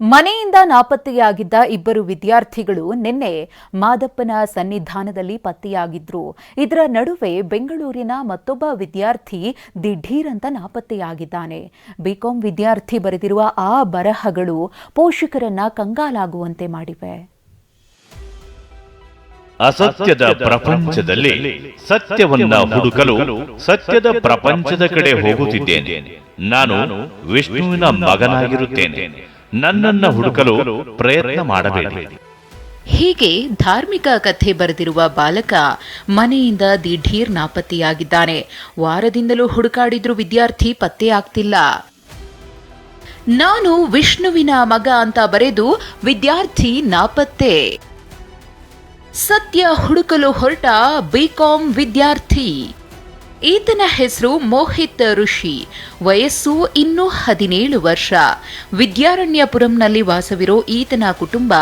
ಮನೆಯಿಂದ ನಾಪತ್ತೆಯಾಗಿದ್ದ ಇಬ್ಬರು ವಿದ್ಯಾರ್ಥಿಗಳು ನಿನ್ನೆ ಮಾದಪ್ಪನ ಸನ್ನಿಧಾನದಲ್ಲಿ ಪತ್ತೆಯಾಗಿದ್ರು. ಇದರ ನಡುವೆ ಬೆಂಗಳೂರಿನ ಮತ್ತೊಬ್ಬ ವಿದ್ಯಾರ್ಥಿ ದಿಢೀರಂತ ನಾಪತ್ತೆಯಾಗಿದ್ದಾನೆ. ಬಿಕಾಂ ವಿದ್ಯಾರ್ಥಿ ಬರೆದಿರುವ ಆ ಬರಹಗಳು ಪೋಷಕರನ್ನ ಕಂಗಾಲಾಗುವಂತೆ ಮಾಡಿವೆ. ಅಸತ್ಯದ ಪ್ರಪಂಚದಲ್ಲಿ ಸತ್ಯವನ್ನ ಹುಡುಕಲು ಸತ್ಯದ ಪ್ರಪಂಚದ ಕಡೆ ಹೋಗುತ್ತಿದ್ದೇನೆ. ನಾನು ವಿಷ್ಣುವಿನ ಮಗನಾಗಿರುತ್ತೇನೆ. ನನ್ನನ್ನ ಹುಡುಕಲು ಪ್ರಯತ್ನ ಮಾಡಬೇಡಿ. ಹೀಗೆ ಧಾರ್ಮಿಕ ಕಥೆ ಬರೆದಿರುವ ಬಾಲಕ ಮನೆಯಿಂದ ದಿಢೀರ್ ನಾಪತ್ತೆಯಾಗಿದ್ದಾನೆ. ವಾರದಿಂದಲೂ ಹುಡುಕಾಡಿದ್ರು ವಿದ್ಯಾರ್ಥಿ ಪತ್ತೆಯಾಗ್ತಿಲ್ಲ ನಾನು ವಿಷ್ಣುವಿನ ಮಗ ಅಂತ ಬರೆದು ವಿದ್ಯಾರ್ಥಿ ನಾಪತ್ತೆ. ಸತ್ಯ ಹುಡುಕಲು ಹೊರಟ ಬಿಕಾಂ ವಿದ್ಯಾರ್ಥಿ. ಈತನ ಹೆಸರು ಮೋಹಿತ್ ಋಷಿ, ವಯಸ್ಸು ಇನ್ನೂ ಹದಿನೇಳು ವರ್ಷ. ವಿದ್ಯಾರಣ್ಯಪುರಂನಲ್ಲಿ ವಾಸವಿರೋ ಈತನ ಕುಟುಂಬ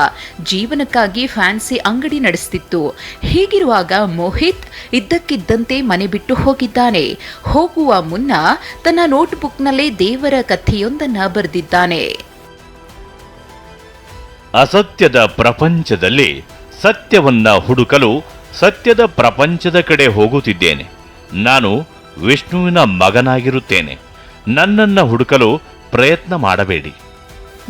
ಜೀವನಕ್ಕಾಗಿ ಫ್ಯಾನ್ಸಿ ಅಂಗಡಿ ನಡೆಸುತ್ತಿತ್ತು ಹೀಗಿರುವಾಗ ಮೋಹಿತ್ ಇದ್ದಕ್ಕಿದ್ದಂತೆ ಮನೆ ಬಿಟ್ಟು ಹೋಗಿದ್ದಾನೆ. ಹೋಗುವ ಮುನ್ನ ತನ್ನ ನೋಟ್ಬುಕ್ನಲ್ಲೇ ದೇವರ ಕಥೆಯೊಂದನ್ನ ಬರೆದಿದ್ದಾನೆ. ಅಸತ್ಯದ ಪ್ರಪಂಚದಲ್ಲಿ ಸತ್ಯವನ್ನ ಹುಡುಕಲು ಸತ್ಯದ ಪ್ರಪಂಚದ ಕಡೆ ಹೋಗುತ್ತಿದ್ದೇನೆ. ನಾನು ವಿಷ್ಣುವಿನ ಮಗನಾಗಿರುತ್ತೇನೆ. ನನ್ನನ್ನು ಹುಡುಕಲು ಪ್ರಯತ್ನ ಮಾಡಬೇಡಿ.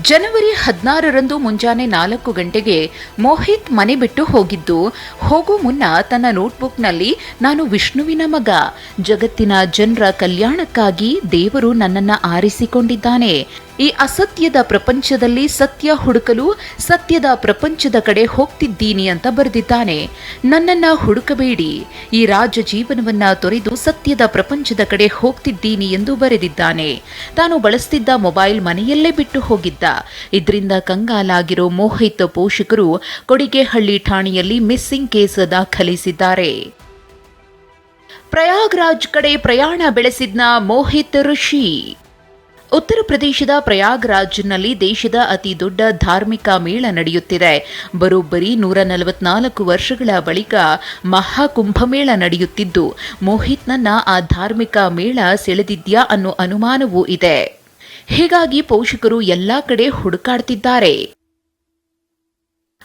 ಜನವರಿ ಹದಿನಾರರಂದು ಮುಂಜಾನೆ ನಾಲ್ಕು ಗಂಟೆಗೆ ಮೋಹಿತ್ ಮನೆ ಬಿಟ್ಟು ಹೋಗಿದ್ದು, ಹೋಗೋ ಮುನ್ನ ತನ್ನ ನೋಟ್ಬುಕ್ನಲ್ಲಿ ನಾನು ವಿಷ್ಣುವಿನ ಮಗ, ಜಗತ್ತಿನ ಜನರ ಕಲ್ಯಾಣಕ್ಕಾಗಿ ದೇವರು ನನ್ನನ್ನು ಆರಿಸಿಕೊಂಡಿದ್ದಾನೆ. ಈ ಅಸತ್ಯದ ಪ್ರಪಂಚದಲ್ಲಿ ಸತ್ಯ ಹುಡುಕಲು ಸತ್ಯದ ಪ್ರಪಂಚದ ಕಡೆ ಹೋಗ್ತಿದ್ದೀನಿ ಅಂತ ಬರೆದಿದ್ದಾನೆ. ನನ್ನನ್ನ ಹುಡುಕಬೇಡಿ. ಈ ರಾಜ ಜೀವನವನ್ನ ತೊರೆದು ಸತ್ಯದ ಪ್ರಪಂಚದ ಕಡೆ ಹೋಗ್ತಿದ್ದೀನಿ ಎಂದು ಬರೆದಿದ್ದಾನೆ. ತಾನು ಬಳಸ್ತಿದ್ದ ಮೊಬೈಲ್ ಮನೆಯಲ್ಲೇ ಬಿಟ್ಟು ಹೋಗಿದ್ದ. ಇದರಿಂದ ಕಂಗಾಲಾಗಿರೋ ಮೋಹಿತ್ ಪೋಷಕರು ಕೊಡಿಗೆಹಳ್ಳಿ ಠಾಣೆಯಲ್ಲಿ ಮಿಸ್ಸಿಂಗ್ ಕೇಸ್ ದಾಖಲಿಸಿದ್ದಾರೆ. ಪ್ರಯಾಗ್ರಾಜ್ ಕಡೆ ಪ್ರಯಾಣ ಬೆಳೆಸಿದ್ನ ಮೋಹಿತ್ ಋಷಿ. ಉತ್ತರ ಪ್ರದೇಶದ ಪ್ರಯಾಗ್ರಾಜ್ನಲ್ಲಿ ದೇಶದ ಅತಿ ದೊಡ್ಡ ಧಾರ್ಮಿಕ ಮೇಳ ನಡೆಯುತ್ತಿದೆ. ಬರೋಬ್ಬರಿ ನೂರ ನಲವತ್ನಾಲ್ಕು ವರ್ಷಗಳ ಬಳಿಕ ಮಹಾಕುಂಭಮೇಳ ನಡೆಯುತ್ತಿದ್ದು, ಮೋಹಿತ್ನನ್ನ ಆ ಧಾರ್ಮಿಕ ಮೇಳ ಸೆಳೆದಿದ್ಯಾ ಅನ್ನೋ ಅನುಮಾನವೂ ಇದೆ. ಹೀಗಾಗಿ ಪೋಷಕರು ಎಲ್ಲಾ ಕಡೆ ಹುಡುಕಾಡ್ತಿದ್ದಾರೆ.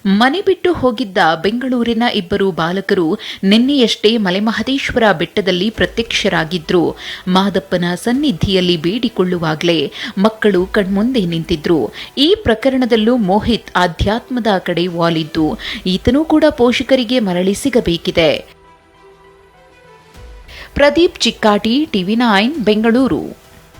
ಮನೆ ಬಿಟ್ಟು ಹೋಗಿದ್ದ ಬೆಂಗಳೂರಿನ ಇಬ್ಬರು ಬಾಲಕರು ನಿನ್ನೆಯಷ್ಟೇ ಮಲೆಮಹದೇಶ್ವರ ಬೆಟ್ಟದಲ್ಲಿ ಪ್ರತ್ಯಕ್ಷರಾಗಿದ್ರು. ಮಾದಪ್ಪನ ಸನ್ನಿಧಿಯಲ್ಲಿ ಬೇಡಿಕೊಳ್ಳುವಾಗಲೇ ಮಕ್ಕಳು ಕಣ್ಮುಂದೆ ನಿಂತಿದ್ರು. ಈ ಪ್ರಕರಣದಲ್ಲೂ ಮೋಹಿತ್ ಆಧ್ಯಾತ್ಮದ ಕಡೆ ವಾಲಿದ್ದು. ಈತನೂ ಕೂಡ ಪೋಷಕರಿಗೆ ಮರಳಿ ಸಿಗಬೇಕಿದೆ. Pradeep Chikkati, TV nine, Bengaluru.